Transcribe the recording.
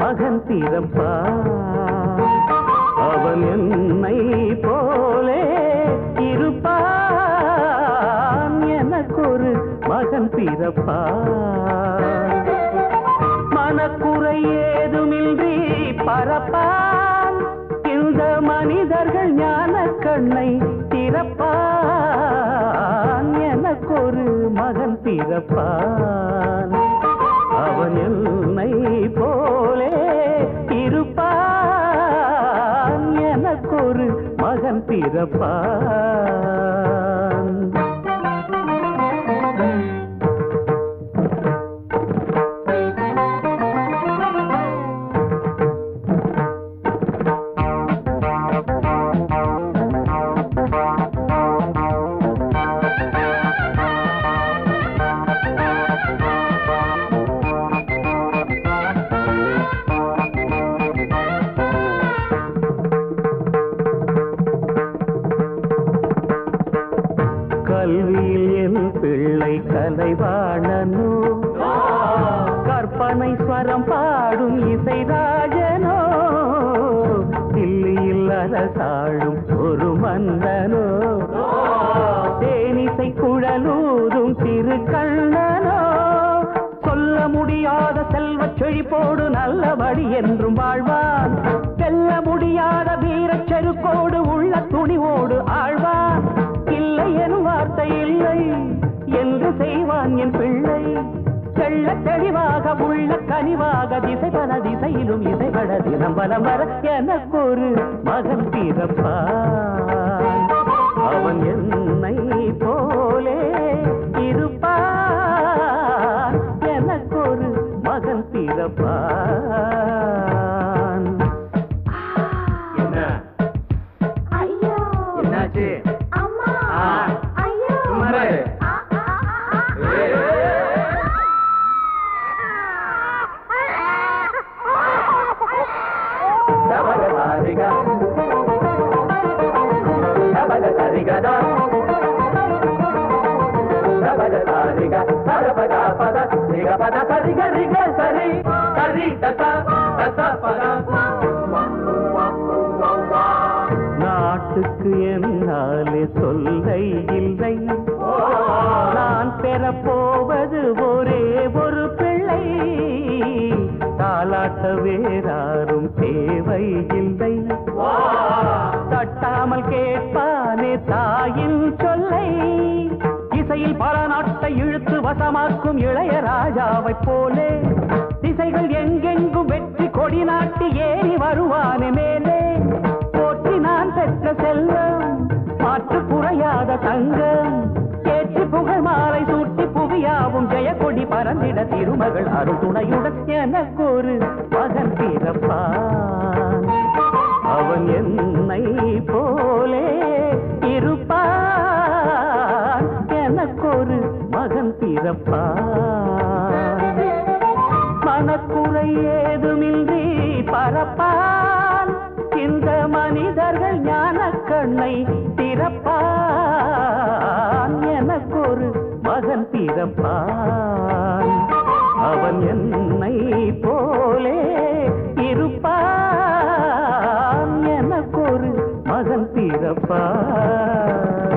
மகன் பிறப்பான் அவன் என்னை போலே இருப்பான் எனக்கொரு மகன் பிறப்பான் மனக்குறை ஏதுமின்றி பரப்பான். இந்த மனிதர்கள் ஞான கண்ணை திறப்பான். எனக்கொரு மகன் பிறப்பான் அவன் என்னை போ ஒரு மகன் பிறப்பா கலைவாணனோ? கற்பனை ஸ்வரம் பாடும் இசைராஜனோ? தில்லியில் அரசாழும் ஒரு மன்னனோ? தேனிசை குழலூதும் திருக்கண்ணனோ? சொல்ல முடியாத செல்வ செழிப்போடு நல்லபடி என்றும் வாழ்வான். செல்ல முடியாத வீரச் செருக்கோடு உள்ள தெளிவாக உள்ள கனிவாக திசை பல திசையிலும் இசைபட தினம் பலம் வர எனக்கொரு மகன் பிறப்பான். அவன் என்னை போலே இருப்பான். எனக்கொரு மகன் பிறப்பான். என்ன? ஐயோ. என்னாச்சு? அம்மா. ஆ. தபகதாரிகா. தபகதாரிகதா. தபகதாரிகா. பத. ரிக பத சரிக ரிக சரி. சரி பத. நாட்டுக்கு என்னாலே சொல்லை இல்லை வேறாரும் தேவை இல்லை தட்டாமல் கேட்பானே தாயின் சொல்லை. இசையில் பல நாட்டை இழுத்து வசமாக்கும் இளைய ராஜாவை போலே. திசைகள் எங்கெங்கும் வெற்றி கொடி நாட்டி ஏறி வருவானே மேலே. போற்றி நான் பெற்ற செல்வம் மாற்று குறையாத தங்கம். ஏற்றி புகழ் மாலை சூட்டி புவியாவும் ஜெயக்கொடி பறந்திட திருமகள் அருள் துணையுடன் எனக்கு ஒரு மகன் பிறப்பான் அவன் என்னை போலே இருப்பான் எனக்கொரு மகன் பிறப்பான் மனக்குறை ஏதுமின்றி பரப்பான் இந்த மனிதர்கள் ஞான கண்ணை திறப்பான் எனக்கொரு மகன் பிறப்பான் அவன் என்னை போலே இருப்பான். எனக்கொரு மகன் பிறப்பான்.